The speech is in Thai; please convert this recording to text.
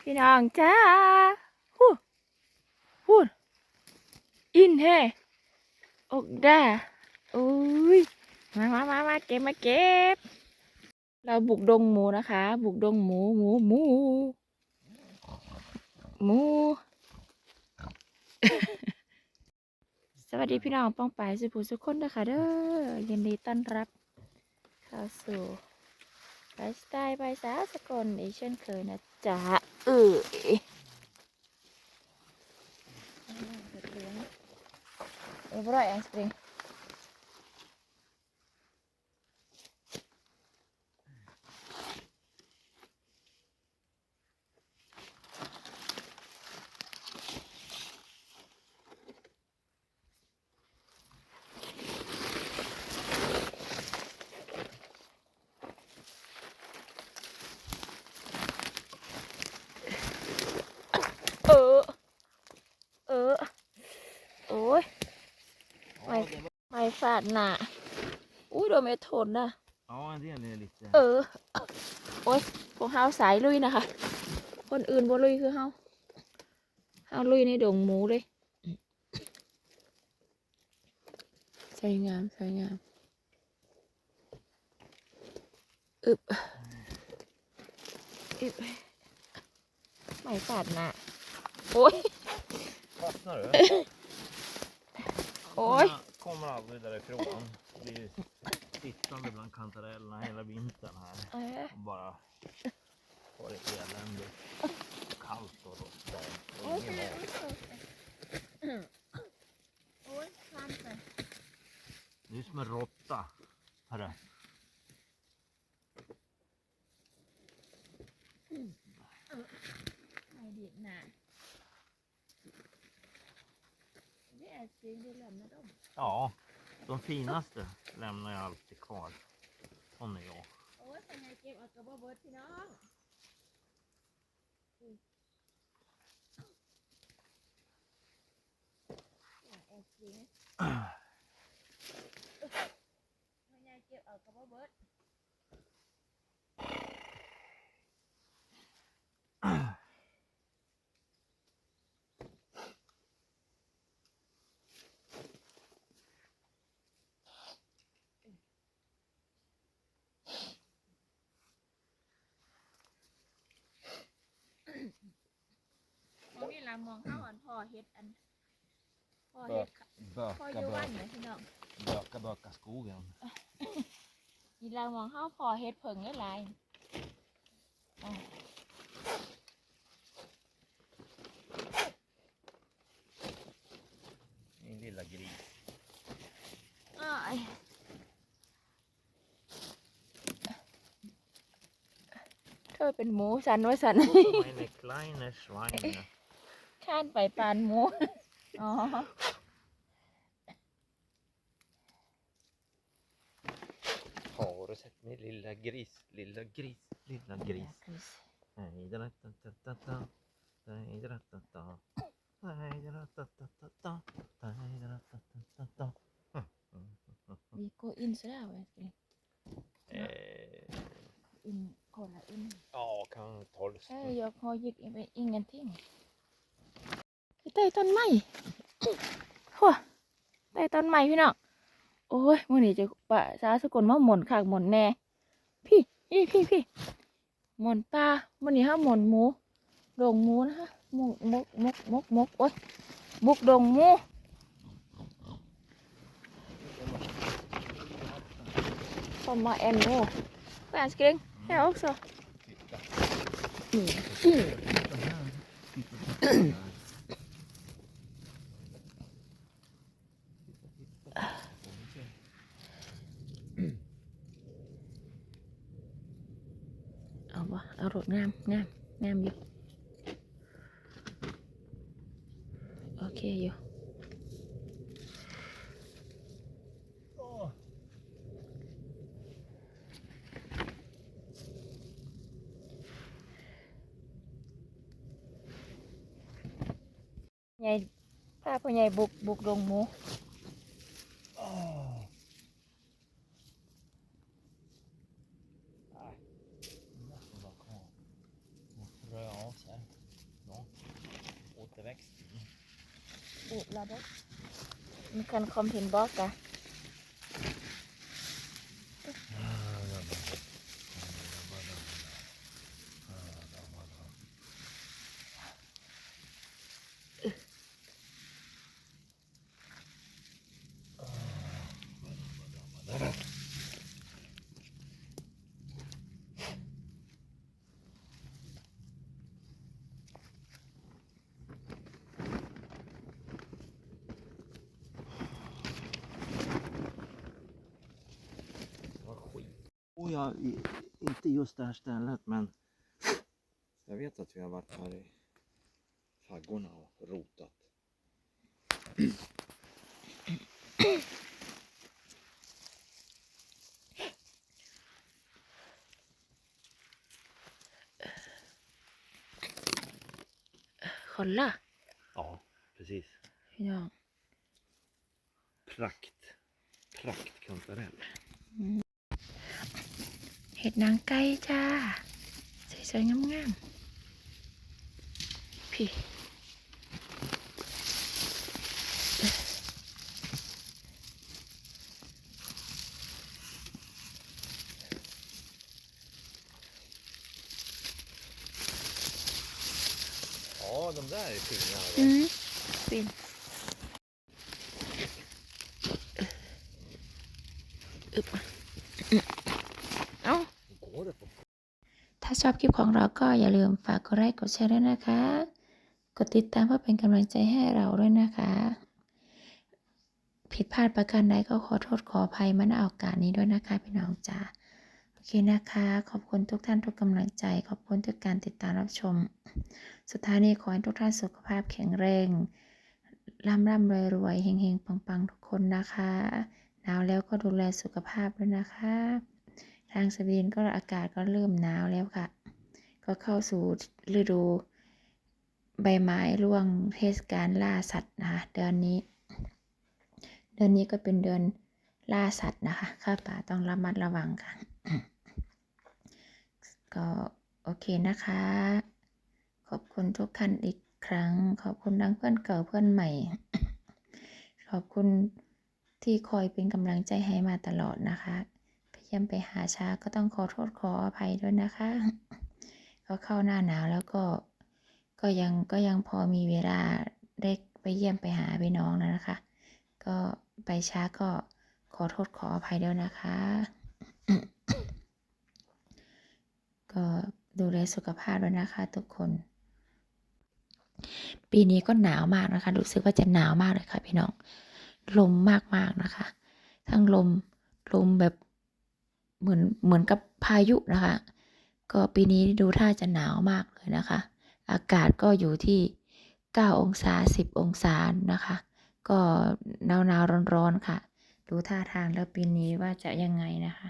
พี่น้องจ้าฮู้ฮู้อินเฮอกดาอุ้ยมามามามาเก็บมาเก็บ เราบุกดงหมูนะคะ บุกดงหมู หมูหมู หมู สวัสดีพี่น้องป้องปายสุภูสุคนนะคะเด้อยินดีต้อนรับเข้าสู่ไลฟ์สไตล์บสาวสกลอีกเช่นเคยนะจ๊ะ เออเออบ่ได้แอนสปริงเออ เออ โอ้ย ไม่ ไม่ฟาดหน้าอุ้ยโดนไม่ทนนะ Ja, en del är lite... เออ โอ้ยพวกเฮาสายลุยนะคะ คนอื่นบ่ลุยคือเฮาเฮาลุยในดงหมูเลยสวยงามสวยงามอึบอึบไม่ฟาดหน้าโอ้ย Fastnar du? โอ้ย kommer aldrig därifrån. Blir sittande bland kantarellerna hela vintern här. Och bara har det eländigt. Kallt och rått och. Du är som en råtta, Herre. det är synd du lämnar dem Ja, de finaste lämnar jag alltid kvar. Sån är jag. โอ้ยเป็นไงเก็บเอากระบอกเบิดพี่น้องอุ้ยอย่าแอบสิงเป็นไ มองนี่ละมองเข้าอันพ่อเฮ็ดอันพ่อเฮ็ดค่ะพ่ออยู่วันเนี่ยพี่น้อง böka, böka skogen. อีลามองเข้าพอเฮ็ดเผิงได้หลายอะ Min lilla gris. อ้ายเธอเป็นหมูสันว่าสัน Meine kleine Schweine. ข้านไปปานหมู อ๋อ Har du sett min lilla gris? Lilla gris, lilla gris. Hej da da da da da. Hej da da da da. Hej da da da da da. Hej da da da da da. มีโกอินซะแล้วเว้ย Eh, อินคนละอิน ja, kan ta det แค่ så. ยก ใต้ต้นไม้หัวใต้ต้นไม้พี่น้องโอ้ยมื่อนี้จะปะสาสกุลมาหมุนขากหมุนแน่พี่พี่พี่พี่หมุนปลามื่อนี้ห้าหมุนหมูดงหมูนะคะหมุกมุกมุกมุกมุกโอ้ยบุกดงหมูพอมาแอนโน่แปนสกิงแค่ออกซะเอาวะเอารถ งามงามงามอยู่โอเคอยู่ใหญ่พาพ่อใหญ่บุกบุกลงหมู växt. Odlade. Man kan komma tillbaka. Vad Och jag, i- inte just det här stället men jag vet att vi har varit här i faggorna och rotat. Kolla. Ja, precis. Ja. Prakt. Praktkantarell. เห็ดนางไก่จ้า สวยๆงามๆพี่ Ja, de där är fina. อื va? มปินอึบเอ้า Går det på ถ้าชอบคลิปของเราก็อย่าลืมฝากกดไลค์กดแชร์ด้วยนะคะ กดติดตามเพื่อเป็นกำลังใจให้เราด้วยนะคะ ผิดพลาดประการใดก็ขอโทษขออภัยมาณโอกาสนี้ด้วยนะคะพี่น้องจ้าโอเคนะคะ ขอบคุณทุกท่านทุกกำลังใจ ขอบคุณทุกการติดตามรับชม สุดท้ายนี้ขอให้ทุกท่านสุขภาพแข็งแรงร่ำร่ำรวยรวยเฮงเฮงปังปังทุกคนนะคะ หนาวแล้วก็ดูแลสุขภาพด้วยนะคะ ทางสวีเดนก็อากาศก็เริ่มหนาวแล้วค่ะ ก็เข้าสู่ฤดูใบไม้ร่วงเทศกาลล่าสัตว์นะคะเดือนนี้ เดือนนี้ก็เป็นเดือนล่าสัตว์นะคะข้าป่าต้องระมัดระวังค่ะ ก็โอเคนะคะ ขอบคุณทุกท่านอีกครั้ง ขอบคุณทั้งเพื่อนเก่าเพื่อนใหม่ ขอบคุณที่คอยเป็นกำลังใจให้มาตลอดนะคะ เยี่ยมไปหาช้าก็ต้องขอโทษขออภัยด้วยนะคะ ก็เข้าหน้าหนาวแล้วก็ ก็ยังก็ยังพอมีเวลาได้ไปเยี่ยมไปหาพี่น้องแล้วนะคะ ก็ไปช้าก็ขอโทษขออภัยด้วยนะคะ ก็ดูแลสุขภาพด้วยนะคะ ทุกคน ปีนี้ก็หนาวมากนะคะ รู้สึกว่าจะหนาวมากเลยค่ะพี่น้อง ลมมากๆนะคะ ทั้งลมลมแบบ เหมือนเหมือนกับพายุนะคะ ก็ปีนี้ดูท่าจะหนาวมากเลยนะคะ อากาศก็อยู่ที่ 9 องศา 10 องศานะคะ ก็หนาวๆร้อนๆค่ะ ดูท่าทางแล้วปีนี้ว่าจะยังไงนะคะ